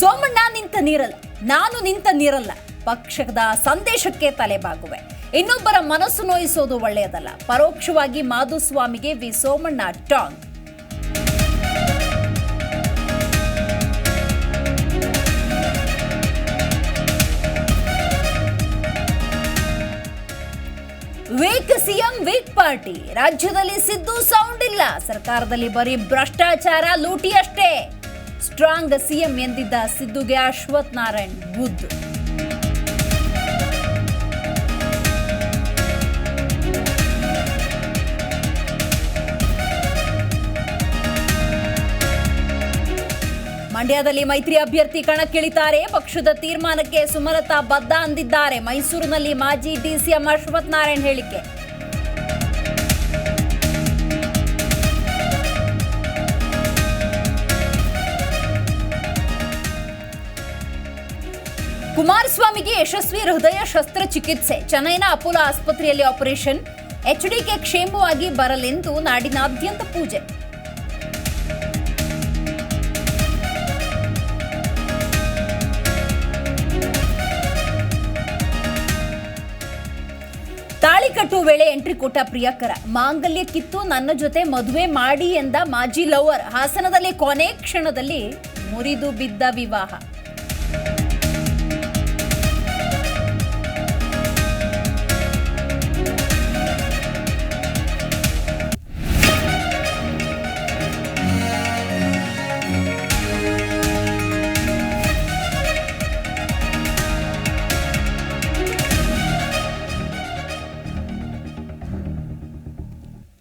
ಸೋಮಣ್ಣ ನಿಂತ ನೀರಲ್ಲ, ನಾನು ನಿಂತ ನೀರಲ್ಲ. ಪಕ್ಷದ ಸಂದೇಶಕ್ಕೆ ತಲೆಬಾಗುವೆ ಇನ್ನೊಬ್ಬರ ಮನಸ್ಸು ನೋಯಿಸೋದು ಒಳ್ಳೆಯದಲ್ಲ. ಪರೋಕ್ಷವಾಗಿ ಮಾಧುಸ್ವಾಮಿಗೆ ವಿ ಸೋಮಣ್ಣ ಟಾಂಗ್. Weak CM, weak party. ರಾಜ್ಯದಲ್ಲಿ ಸಿದ್ದು ಸೌಂಡ್ ಇಲ್ಲ. ಸರ್ಕಾರದಲ್ಲಿ ಬರೀ ಭ್ರಷ್ಟಾಚಾರ, ಲೂಟಿ ಅಷ್ಟೇ. ಸ್ಟ್ರಾಂಗ್ ಸಿಎಂ ಎಂದಿದ್ದ ಸಿದ್ದುಗೆ ಅಶ್ವಥ್ ನಾರಾಯಣ್ ಬುದ್ಧ ಮಂಡ್ಯದಲ್ಲಿ ಮೈತ್ರಿ ಅಭ್ಯರ್ಥಿ ಕಣಕ್ಕಿಳಿತಾರೆ. ಪಕ್ಷದ ತೀರ್ಮಾನಕ್ಕೆ ಸುಮಲತಾ ಬದ್ಧ ಅಂದಿದ್ದಾರೆ. ಮೈಸೂರಿನಲ್ಲಿ ಮಾಜಿ ಡಿಸಿಎಂ ಅಶ್ವಥ್ ನಾರಾಯಣ್ ಹೇಳಿಕೆ. ಕುಮಾರಸ್ವಾಮಿಗೆ ಯಶಸ್ವಿ ಹೃದಯ ಶಸ್ತ್ರಚಿಕಿತ್ಸೆ ಚೆನ್ನೈನ ಅಪೋಲೋ ಆಸ್ಪತ್ರೆಯಲ್ಲಿ ಆಪರೇಷನ್. ಎಚ್ಡಿಕೆ ಕ್ಷೇಮವಾಗಿ ಬರಲೆಂದು ನಾಡಿನಾದ್ಯಂತ ಪೂಜೆ. ತಾಳಿಕಟ್ಟು ವೇಳೆ ಎಂಟ್ರಿ ಕೊಟ್ಟ ಪ್ರಿಯಕರ. ಮಾಂಗಲ್ಯ ಕಿತ್ತು ನನ್ನ ಜೊತೆ ಮದುವೆ ಮಾಡಿ ಎಂದ ಮಾಜಿ ಲವರ್. ಹಾಸನದಲ್ಲಿ ಕೊನೆ ಕ್ಷಣದಲ್ಲಿ ಮುರಿದು ಬಿದ್ದ ವಿವಾಹ.